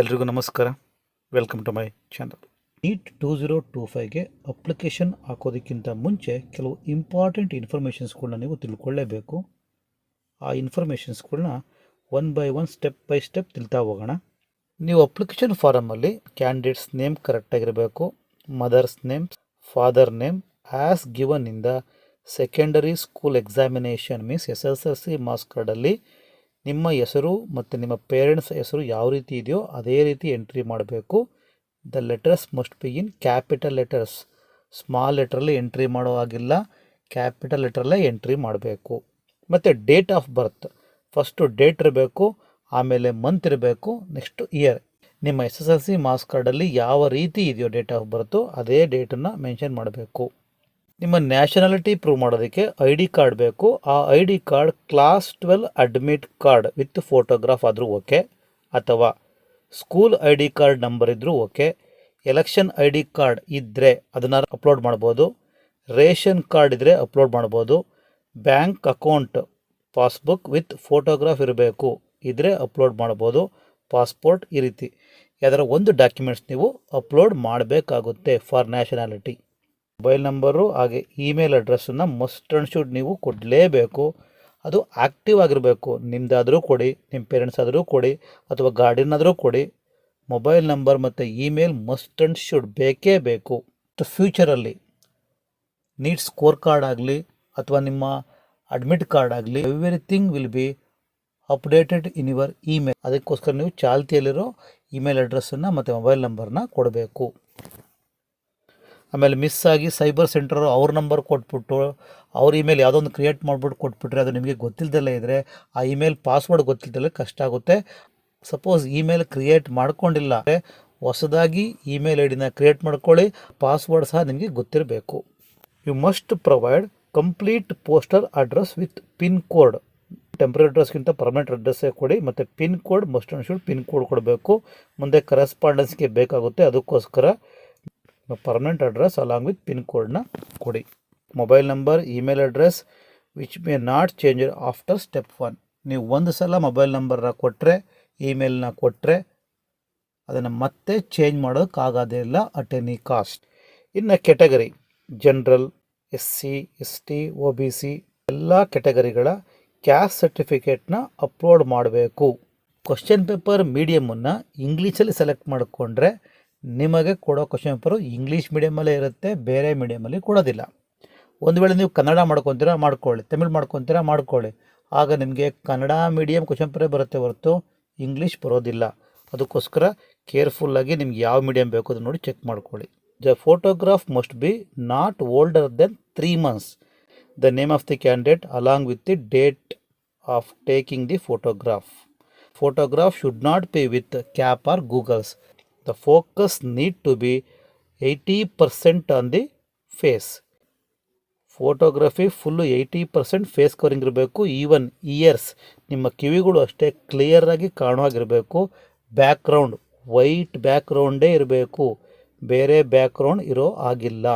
ಎಲ್ರಿಗೂ ನಮಸ್ಕಾರ. Welcome to my channel NEET two zero two ಫೈವ್ಗೆ application ಹಾಕೋದಕ್ಕಿಂತ ಮುಂಚೆ ಕೆಲವು ಇಂಪಾರ್ಟೆಂಟ್ ಇನ್ಫಾರ್ಮೇಷನ್ಸ್ಗಳನ್ನ ನೀವು ತಿಳ್ಕೊಳ್ಳೇಬೇಕು. ಆ ಇನ್ಫಾರ್ಮೇಷನ್ಸ್ಗಳನ್ನ one by one step by step ತಿಳ್ತಾ ಹೋಗೋಣ. ನೀವು ಅಪ್ಲಿಕೇಶನ್ ಫಾರಮಲ್ಲಿ candidates name ಕರೆಕ್ಟಾಗಿರಬೇಕು mother's name father's name as ಗಿವನ್ನಿಂದ secondary school examination means S S L C marks ಕಾರ್ಡಲ್ಲಿ ನಿಮ್ಮ ಹೆಸರು ಮತ್ತು ನಿಮ್ಮ ಪೇರೆಂಟ್ಸ್ ಹೆಸರು ಯಾವ ರೀತಿ ಇದೆಯೋ ಅದೇ ರೀತಿ ಎಂಟ್ರಿ ಮಾಡಬೇಕು. The letters must be in capital letters small ಲೆಟ್ರಲ್ಲಿ entry ಮಾಡೋ ಹಾಗಿಲ್ಲ. ಕ್ಯಾಪಿಟಲ್ ಲೆಟ್ರಲ್ಲೇ ಎಂಟ್ರಿ ಮಾಡಬೇಕು. ಮತ್ತು date of birth first date ಇರಬೇಕು, ಆಮೇಲೆ ಮಂತ್ ಇರಬೇಕು ನೆಕ್ಸ್ಟು ಇಯರ್ ನಿಮ್ಮ S S L C marks ಕಾರ್ಡಲ್ಲಿ ಯಾವ ರೀತಿ ಇದೆಯೋ ಡೇಟ್ ಆಫ್ ಬರ್ತು ಅದೇ ಡೇಟನ್ನು ಮೆನ್ಷನ್ ಮಾಡಬೇಕು. ನಿಮ್ಮ ನ್ಯಾಷನಾಲಿಟಿ ಪ್ರೂವ್ ಮಾಡೋದಕ್ಕೆ ಐ ಡಿ ಕಾರ್ಡ್ ಬೇಕು. ಆ I D card class twelve admit card with photograph ಆದರೂ ಓಕೆ. ಅಥವಾ school I D card number ಇದ್ದರೂ okay. Election I D card ಇದ್ದರೆ ಅದನ್ನು ಅಪ್ಲೋಡ್ ಮಾಡ್ಬೋದು. ರೇಷನ್ ಕಾರ್ಡ್ ಇದ್ದರೆ ಅಪ್ಲೋಡ್ ಮಾಡ್ಬೋದು. Bank account passbook with photograph ಇರಬೇಕು. ಇದ್ದರೆ ಅಪ್ಲೋಡ್ ಮಾಡ್ಬೋದು. ಪಾಸ್ಪೋರ್ಟ್ ಈ ರೀತಿ. ಯಾವ್ದಾರ ಒಂದು ಡಾಕ್ಯುಮೆಂಟ್ಸ್ ನೀವು ಅಪ್ಲೋಡ್ ಮಾಡಬೇಕಾಗುತ್ತೆ ಫಾರ್ ನ್ಯಾಷನಾಲಿಟಿ. ಮೊಬೈಲ್ ನಂಬರು, ಹಾಗೆ ಇಮೇಲ್ ಅಡ್ರೆಸ್ಸನ್ನು ಮಸ್ಟ್ ಆ್ಯಂಡ್ ಶುಡ್ ನೀವು ಕೊಡಲೇಬೇಕು. ಅದು ಆ್ಯಕ್ಟಿವ್ ಆಗಿರಬೇಕು. ನಿಮ್ಮದಾದರೂ ಕೊಡಿ, ನಿಮ್ಮ ಪೇರೆಂಟ್ಸ್ ಆದರೂ ಕೊಡಿ, ಅಥವಾ ಗಾರ್ಡಿಯನ್ ಆದರೂ ಕೊಡಿ. ಮೊಬೈಲ್ ನಂಬರ್ ಮತ್ತು ಇಮೇಲ್ ಮಸ್ಟ್ ಆ್ಯಂಡ್ ಶುಡ್ ಬೇಕೇ ಬೇಕು. ಫ್ಯೂಚರಲ್ಲಿ ನೀಟ್ ಸ್ಕೋರ್ ಕಾರ್ಡ್ ಆಗಲಿ, ಅಥವಾ ನಿಮ್ಮ ಅಡ್ಮಿಟ್ ಕಾರ್ಡ್ ಆಗಲಿ everything will be updated in your email ಅದಕ್ಕೋಸ್ಕರ ನೀವು ಚಾಲ್ತಿಯಲ್ಲಿರೋ ಇಮೇಲ್ ಅಡ್ರೆಸ್ಸನ್ನು ಮತ್ತು ಮೊಬೈಲ್ ನಂಬರ್ನ ಕೊಡಬೇಕು. ಆಮೇಲೆ ಮಿಸ್ ಆಗಿ ಸೈಬರ್ ಸೆಂಟರ್ ಅವ್ರ ನಂಬರ್ ಕೊಟ್ಬಿಟ್ಟು, ಅವ್ರ ಇಮೇಲ್ ಯಾವುದೋ ಒಂದು ಕ್ರಿಯೇಟ್ ಮಾಡಿಬಿಟ್ಟು ಕೊಟ್ಬಿಟ್ರೆ ಅದು ನಿಮಗೆ ಗೊತ್ತಿಲ್ಲದಲ್ಲೇ ಇದ್ದರೆ ಆ ಇಮೇಲ್ ಪಾಸ್ವರ್ಡ್ ಗೊತ್ತಿಲ್ಲದಲ್ಲೇ ಕಷ್ಟ ಆಗುತ್ತೆ. ಸಪೋಸ್ ಇಮೇಲ್ ಕ್ರಿಯೇಟ್ ಮಾಡ್ಕೊಂಡಿಲ್ಲ ಅಂದರೆ ಹೊಸದಾಗಿ ಇಮೇಲ್ ಐ ಡಿನ ಕ್ರಿಯೇಟ್ ಮಾಡ್ಕೊಳ್ಳಿ ಪಾಸ್ವರ್ಡ್ ಸಹ ನಿಮಗೆ ಗೊತ್ತಿರಬೇಕು. You must provide complete postal address with pin code temporary ಅಡ್ರೆಸ್ಗಿಂತ permanent ಅಡ್ರೆಸ್ಸೇ ಕೊಡಿ, ಮತ್ತು pin code must and pin code ಕೊಡಬೇಕು. ಮುಂದೆ ಕರೆಸ್ಪಾಂಡೆನ್ಸ್ಗೆ ಬೇಕಾಗುತ್ತೆ, ಅದಕ್ಕೋಸ್ಕರ permanent address along with pin ಕೋಡ್ನ ಕೊಡಿ. Mobile number email address which may not change after step one ನೀವು ಒಂದು ಸಲ ಮೊಬೈಲ್ ನಂಬರ್ನ ಕೊಟ್ಟರೆ ಇಮೇಲ್ನ ಕೊಟ್ಟರೆ ಅದನ್ನು ಮತ್ತೆ ಚೇಂಜ್ ಮಾಡೋದಕ್ಕಾಗೋದೇ ಇಲ್ಲ ಅಟ್ ಎನಿ ಕಾಸ್ಟ್ ಇನ್ನು category general S C S T O B C ಎಲ್ಲ ಕೆಟಗರಿಗಳ ಕ್ಯಾಸ್ಟ್ ಸರ್ಟಿಫಿಕೇಟ್ನ ಅಪ್ಲೋಡ್ ಮಾಡಬೇಕು. ಕ್ವಶನ್ ಪೇಪರ್ ಮೀಡಿಯಮನ್ನು ಇಂಗ್ಲೀಷಲ್ಲಿ ಸೆಲೆಕ್ಟ್ ಮಾಡಿಕೊಂಡ್ರೆ ನಿಮಗೆ ಕೊಡೋ ಕ್ವಶನ್ ಪೇಪರು ಇಂಗ್ಲೀಷ್ ಮೀಡಿಯಮಲ್ಲೇ ಇರುತ್ತೆ, ಬೇರೆ ಮೀಡಿಯಮಲ್ಲಿ ಕೊಡೋದಿಲ್ಲ. ಒಂದು ವೇಳೆ ನೀವು ಕನ್ನಡ ಮಾಡ್ಕೊತೀರಾ, ಮಾಡ್ಕೊಳ್ಳಿ. ತಮಿಳ್ ಮಾಡ್ಕೊತೀರಾ, ಮಾಡ್ಕೊಳ್ಳಿ. ಆಗ ನಿಮಗೆ ಕನ್ನಡ ಮೀಡಿಯಮ್ ಕ್ವಶನ್ ಪೇಪರೇ ಬರುತ್ತೆ ಹೊರತು ಇಂಗ್ಲೀಷ್ ಬರೋದಿಲ್ಲ. ಅದಕ್ಕೋಸ್ಕರ ಕೇರ್ಫುಲ್ಲಾಗಿ ನಿಮ್ಗೆ ಯಾವ ಮೀಡಿಯಮ್ ಬೇಕು ಅದು ನೋಡಿ ಚೆಕ್ ಮಾಡ್ಕೊಳ್ಳಿ. The photograph must be not older than three months the name of the candidate along with the date of taking the photograph photograph should not be with cap or goggles the focus need to be 80% on the face. Photography full eighty percent face covering ಇರಬೇಕು. Even ears ನಿಮ್ಮ ಕಿವಿಗಳು ಅಷ್ಟೇ ಕ್ಲಿಯರಾಗಿ ಕಾಣುವಾಗಿರಬೇಕು. Background white ಬ್ಯಾಕ್ಗ್ರೌಂಡೇ ಇರಬೇಕು. ಬೇರೆ background ಇರೋ ಆಗಿಲ್ಲ.